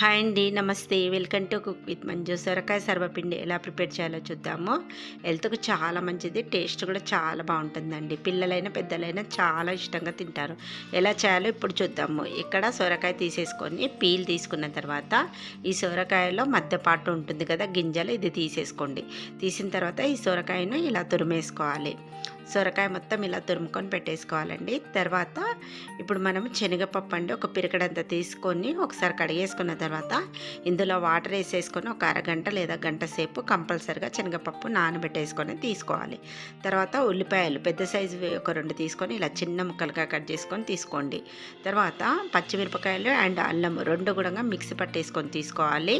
Hi అండి నమస్తే. Welcome to cook with Manju. సొరకాయ సర్వపిండి ఎలా ప్రిపేర్ చేయాలో చూద్దాము. హెల్త్కు చాలా మంచిది టేస్ట్ కూడా చాలా బాగుంటుందండి. పిల్లలైనా పెద్దలైనా చాలా ఇష్టంగా తింటారు. ఎలా చేయాలో ఇప్పుడు చూద్దాము. ఇక్కడ సొరకాయ తీసేసుకొని పీల్ తీసుకున్న తర్వాత ఈ సొరకాయలో మధ్యపాటు ఉంటుంది కదా గింజలు ఇది తీసేసుకోండి. తీసిన తర్వాత ఈ సొరకాయను ఇలా తురిమేసుకోవాలి. సొరకాయ మొత్తం ఇలా తురుముకొని పెట్టేసుకోవాలండి. తర్వాత ఇప్పుడు మనం శనగపప్పు అండి ఒక పిరికడంత తీసుకొని ఒకసారి కడిగేసుకున్న తర్వాత ఇందులో వాటర్ వేసేసుకొని ఒక అరగంట లేదా గంట సేపు కంపల్సరిగా శనగపప్పు నానబెట్టేసుకొని తీసుకోవాలి. తర్వాత ఉల్లిపాయలు పెద్ద సైజు ఒక రెండు తీసుకొని ఇలా చిన్న ముక్కలుగా కట్ చేసుకొని తీసుకోండి. తర్వాత పచ్చిమిరపకాయలు అండ్ అల్లం రెండు కూడా మిక్సీ పట్టేసుకొని తీసుకోవాలి.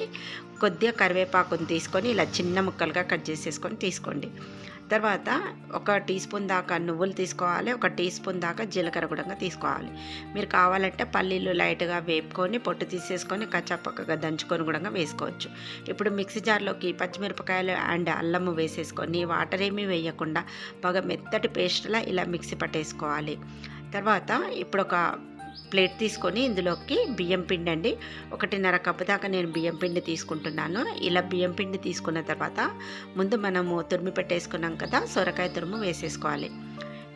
కొద్దిగా కరివేపాకుని తీసుకొని ఇలా చిన్న ముక్కలుగా కట్ చేసేసుకొని తీసుకోండి. తర్వాత ఒక టీ స్పూన్ దాకా నువ్వులు తీసుకోవాలి ఒక టీ స్పూన్ దాకా జీలకర్ర కూడా తీసుకోవాలి. మీరు కావాలంటే పల్లీలు లైట్గా వేపుకొని పొట్టు తీసేసుకొని కచ్చాపక్కగా దంచుకొని కూడా వేసుకోవచ్చు. ఇప్పుడు మిక్సీ జార్లోకి పచ్చిమిరపకాయలు అండ్ అల్లము వేసేసుకొని వాటర్ ఏమీ వేయకుండా బాగా మెత్తటి పేస్ట్లా ఇలా మిక్సీ పట్టేసుకోవాలి. తర్వాత ఇప్పుడు ఒక ప్లేట్ తీసుకొని ఇందులోకి బియ్యం పిండి అండి. ఒకటిన్నర కప్పు దాకా నేను బియ్యం పిండి తీసుకుంటున్నాను. ఇలా బియ్యం పిండి తీసుకున్న తర్వాత ముందు మనము తురిమి పెట్టేసుకున్నాం కదా సొరకాయ తురుము వేసేసుకోవాలి.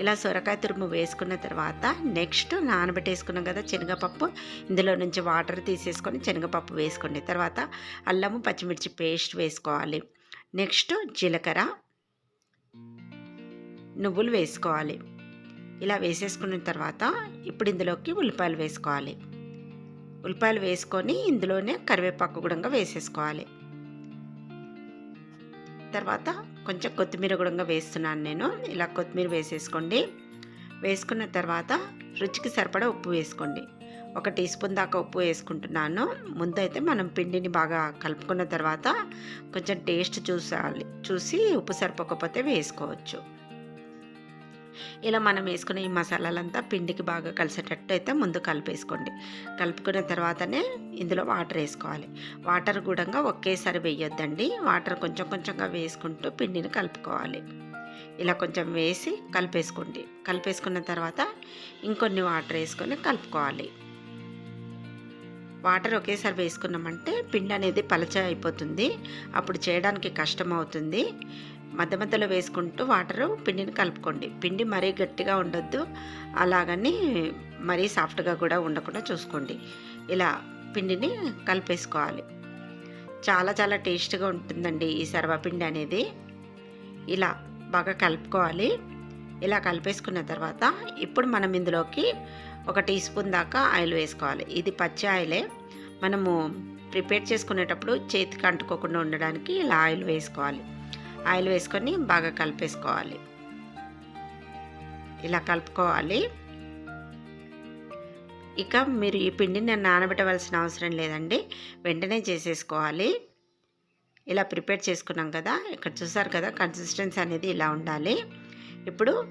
ఇలా సొరకాయ తురుము వేసుకున్న తర్వాత నెక్స్ట్ నానబెట్టేసుకున్నాం కదా శనగపప్పు ఇందులో నుంచి వాటర్ తీసేసుకొని శనగపప్పు వేసుకోండి. తర్వాత అల్లము పచ్చిమిర్చి పేస్ట్ వేసుకోవాలి. నెక్స్ట్ జీలకర్ర నువ్వులు వేసుకోవాలి. ఇలా వేసేసుకున్న తర్వాత ఇప్పుడు ఇందులోకి ఉల్లిపాయలు వేసుకోవాలి. ఉల్లిపాయలు వేసుకొని ఇందులోనే కరివేపాకు కూడా వేసేసుకోవాలి. తర్వాత కొంచెం కొత్తిమీర కూడా వేస్తున్నాను నేను. ఇలా కొత్తిమీర వేసేసుకోండి. వేసుకున్న తర్వాత రుచికి సరిపడా ఉప్పు వేసుకోండి. ఒక టీ స్పూన్ దాకా ఉప్పు వేసుకుంటున్నాను. ముందైతే మనం పిండిని బాగా కలుపుకున్న తర్వాత కొంచెం టేస్ట్ చూసాలి చూసి ఉప్పు సరిపోకపోతే వేసుకోవచ్చు. ఇలా మనం వేసుకునే ఈ మసాలాలంతా పిండికి బాగా కలిసేటట్టు అయితే ముందు కలిపేసుకోండి. కలుపుకున్న తర్వాతనే ఇందులో వాటర్ వేసుకోవాలి. వాటర్ కూడా ఒకేసారి వేయొద్దండి. వాటర్ కొంచెం కొంచెంగా వేసుకుంటూ పిండిని కలుపుకోవాలి. ఇలా కొంచెం వేసి కలిపేసుకోండి. కలిపేసుకున్న తర్వాత ఇంకొన్ని వాటర్ వేసుకొని కలుపుకోవాలి. వాటర్ ఒకేసారి వేసుకున్నామంటే పిండి అనేది పలచ అయిపోతుంది. అప్పుడు చేయడానికి కష్టం అవుతుంది మధ్య మధ్యలో వేసుకుంటూ వాటరు పిండిని కలుపుకోండి. పిండి మరీ గట్టిగా ఉండొద్దు. అలాగని మరీ సాఫ్ట్గా కూడా ఉండకుండా చూసుకోండి. ఇలా పిండిని కలిపేసుకోవాలి. చాలా చాలా టేస్ట్గా ఉంటుందండి ఈ సర్వపిండి అనేది. ఇలా బాగా కలుపుకోవాలి. ఇలా కలిపేసుకున్న తర్వాత ఇప్పుడు మనం ఇందులోకి ఒక టీ స్పూన్ దాకా ఆయిల్ వేసుకోవాలి. ఇది పచ్చి ఆయిలే. మనము ప్రిపేర్ చేసుకునేటప్పుడు చేతికి అంటుకోకుండా ఉండడానికి ఇలా ఆయిల్ వేసుకోవాలి. ఆయిల్ వేసుకొని బాగా కలిపేసుకోవాలి. ఇలా కలుపుకోవాలి. ఇక మీరు ఈ పిండిని నానబెట్టవలసిన అవసరం లేదండి. వెంటనే చేసేసుకోవాలి. ఇలా ప్రిపేర్ చేసుకున్నాం కదా ఇక్కడ చూసారు కదా కన్సిస్టెన్సీ అనేది ఇలా ఉండాలి. ఇప్పుడు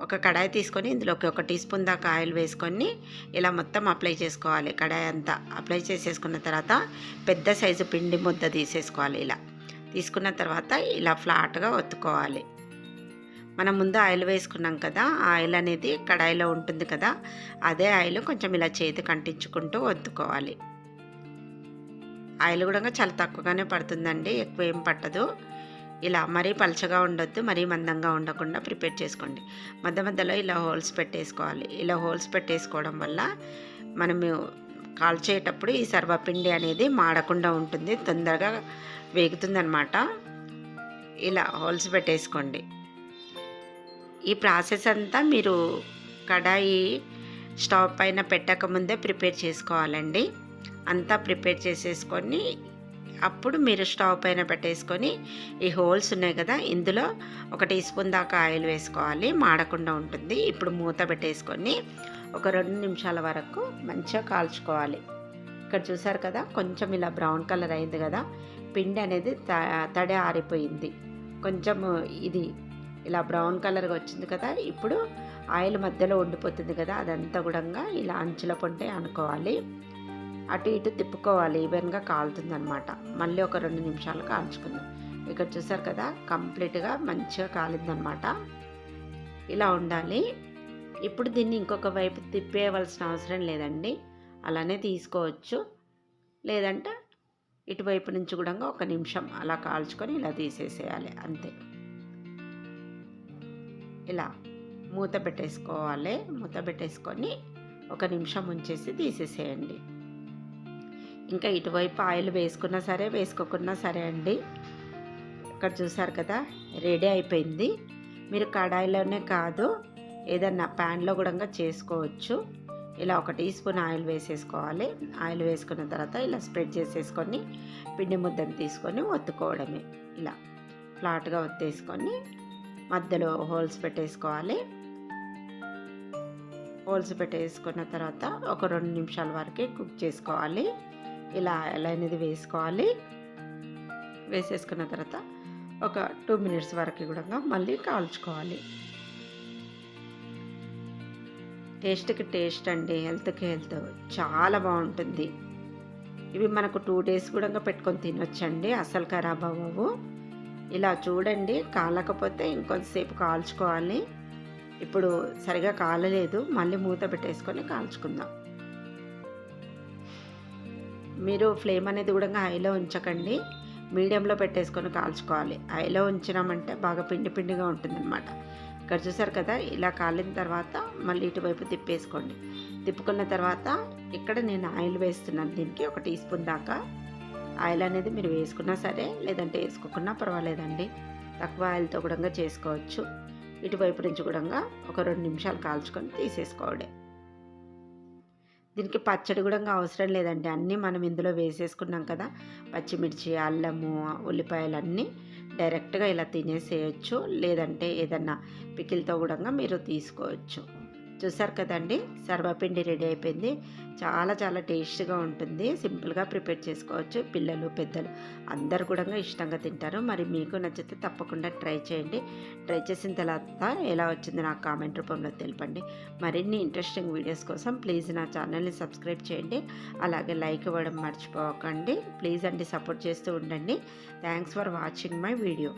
ఒక కడాయి తీసుకొని ఇందులోకి ఒక టీ స్పూన్ దాకా ఆయిల్ వేసుకొని ఇలా మొత్తం అప్లై చేసుకోవాలి. కడాయి అంతా అప్లై చేసేసుకున్న తర్వాత పెద్ద సైజు పిండి ముద్ద తీసేసుకోవాలి ఇలా. తీసుకున్న తర్వాత ఇలా ఫ్లాట్గా ఒత్తుకోవాలి. మనం ముందు ఆయిల్ వేసుకున్నాం కదా ఆయిల్ అనేది కడాయిలో ఉంటుంది కదా అదే ఆయిల్ కొంచెం ఇలా చేతికి కంటించుకుంటూ ఒత్తుకోవాలి. ఆయిల్ కూడా చాలా తక్కువగానే పడుతుందండి ఎక్కువ ఏం పట్టదు. ఇలా మరీ పలచగా ఉండొద్దు మరీ మందంగా ఉండకుండా ప్రిపేర్ చేసుకోండి. మధ్య మధ్యలో ఇలా హోల్స్ పెట్టేసుకోవాలి. ఇలా హోల్స్ పెట్టేసుకోవడం వల్ల మనము కాల్చేటప్పుడు ఈ సర్వపిండి అనేది మాడకుండా ఉంటుంది తొందరగా వేగుతుందనమాట ఇలా హోల్స్ పెట్టేసుకోండి. ఈ ప్రాసెస్ అంతా మీరు కడాయి స్టవ్ పైన పెట్టకముందే ప్రిపేర్ చేసుకోవాలండి. అంతా ప్రిపేర్ చేసేసుకొని అప్పుడు మీరు స్టవ్ పైన పెట్టేసుకొని ఈ హోల్స్ ఉన్నాయి కదా ఇందులో ఒక టీ స్పూన్ దాకా ఆయిల్ వేసుకోవాలి మాడకుండా ఉంటుంది. ఇప్పుడు మూత పెట్టేసుకొని ఒక రెండు నిమిషాల వరకు మంచిగా కాల్చుకోవాలి. ఇక్కడ చూసారు కదా కొంచెం ఇలా బ్రౌన్ కలర్ అయింది కదా పిండి అనేది తడి ఆరిపోయింది. కొంచెం ఇది ఇలా బ్రౌన్ కలర్గా వచ్చింది కదా ఇప్పుడు ఆయిల్ మధ్యలో ఉండిపోతుంది కదా అదంతా కూడా ఇలా అంచుల పొంటే అనుకోవాలి. అటు ఇటు తిప్పుకోవాలి ఈవెన్గా కాలుతుంది అనమాట మళ్ళీ ఒక రెండు నిమిషాలు కాల్చుకుందాం. ఇక్కడ చూసారు కదా కంప్లీట్గా మంచిగా కాలిందనమాట ఇలా ఉండాలి. ఇప్పుడు దీన్ని ఇంకొక వైపు తిప్పేయవలసిన అవసరం లేదండి. అలానే తీసుకోవచ్చు. లేదంటే ఇటువైపు నుంచి కూడా ఒక నిమిషం అలా కాల్చుకొని ఇలా తీసేసేయాలి అంతే. ఇలా మూత పెట్టేసుకోవాలి. మూత పెట్టేసుకొని ఒక నిమిషం ఉంచేసి తీసేసేయండి. ఇంకా ఇటువైపు ఆయిల్ వేసుకున్నా సరే వేసుకోకున్నా సరే అండి. ఇక్కడ చూసారు కదా రెడీ అయిపోయింది. మీరు కడాయిలోనే కాదు ఏదన్నా ప్యాన్లో కూడా చేసుకోవచ్చు. ఇలా ఒక టీ స్పూన్ ఆయిల్ వేసేసుకోవాలి. ఆయిల్ వేసుకున్న తర్వాత ఇలా స్ప్రెడ్ చేసేసుకొని పిండి ముద్దను తీసుకొని ఒత్తుకోవడమే. ఇలా ఫ్లాట్గా ఒత్తేసుకొని మధ్యలో హోల్స్ పెట్టేసుకోవాలి. హోల్స్ పెట్టేసుకున్న తర్వాత ఒక రెండు నిమిషాల వరకే కుక్ చేసుకోవాలి. ఇలా ఎలా అనేది వేసుకోవాలి. వేసేసుకున్న తర్వాత ఒక టూ మినిట్స్ వరకు కూడా మళ్ళీ కాల్చుకోవాలి. టేస్ట్కి టేస్ట్ అండి హెల్త్కి హెల్త్ చాలా బాగుంటుంది. ఇవి మనకు టూ డేస్ కూడా పెట్టుకొని తినొచ్చండి అసలు ఖరాబ్ అవ్వవు. ఇలా చూడండి కాలకపోతే ఇంకొంతసేపు కాల్చుకోవాలి. ఇప్పుడు సరిగా కాలలేదు మళ్ళీ మూత పెట్టేసుకొని కాల్చుకుందాం. మీరు ఫ్లేమ్ అనేది కూడా హైలో ఉంచకండి మీడియంలో పెట్టేసుకొని కాల్చుకోవాలి. హైలో ఉంచినామంటే బాగా పిండి పిండిగా ఉంటుందన్నమాట. ఇక్కడ చూసారు కదా ఇలా కాలిన తర్వాత మళ్ళీ ఇటువైపు తిప్పేసుకోండి. తిప్పుకున్న తర్వాత ఇక్కడ నేను ఆయిల్ వేస్తున్నాను దీనికి ఒక టీ స్పూన్ దాకా. ఆయిల్ అనేది మీరు వేసుకున్నా సరే లేదంటే వేసుకోకున్నా పర్వాలేదండి. తక్కువ ఆయిల్తో కూడా చేసుకోవచ్చు. ఇటువైపు నుంచి కూడా ఒక రెండు నిమిషాలు కాల్చుకొని తీసేసుకోవడే దీనికి పచ్చడి కూడా అవసరం లేదండి. అన్నీ మనం ఇందులో వేసేసుకున్నాం కదా పచ్చిమిర్చి అల్లము ఉల్లిపాయలు అన్నీ డైరెక్ట్గా ఇలా తినేసేయచ్చు లేదంటే ఏదన్నా పికిల్తో కూడా మీరు తీసుకోవచ్చు. చూసారు కదండి? సర్వపిండి రెడీ అయిపోయింది. చాలా చాలా టేస్ట్గా ఉంటుంది. సింపుల్గా ప్రిపేర్ చేసుకోవచ్చు పిల్లలు పెద్దలు. అందరు కూడా ఇష్టంగా తింటారు. మరి మీకు నచ్చితే తప్పకుండా ట్రై చేయండి. ట్రై చేసిన తర్వాత ఎలా వచ్చింది నాకు కామెంట్ రూపంలో తెలపండి. మరిన్ని ఇంట్రెస్టింగ్ వీడియోస్ కోసం ప్లీజ్ నా ఛానల్ని సబ్స్క్రైబ్ చేయండి. అలాగే లైక్ ఇవ్వడం మర్చిపోకండి. ప్లీజ్ అండి సపోర్ట్ చేస్తూ ఉండండి. Thanks for watching my video.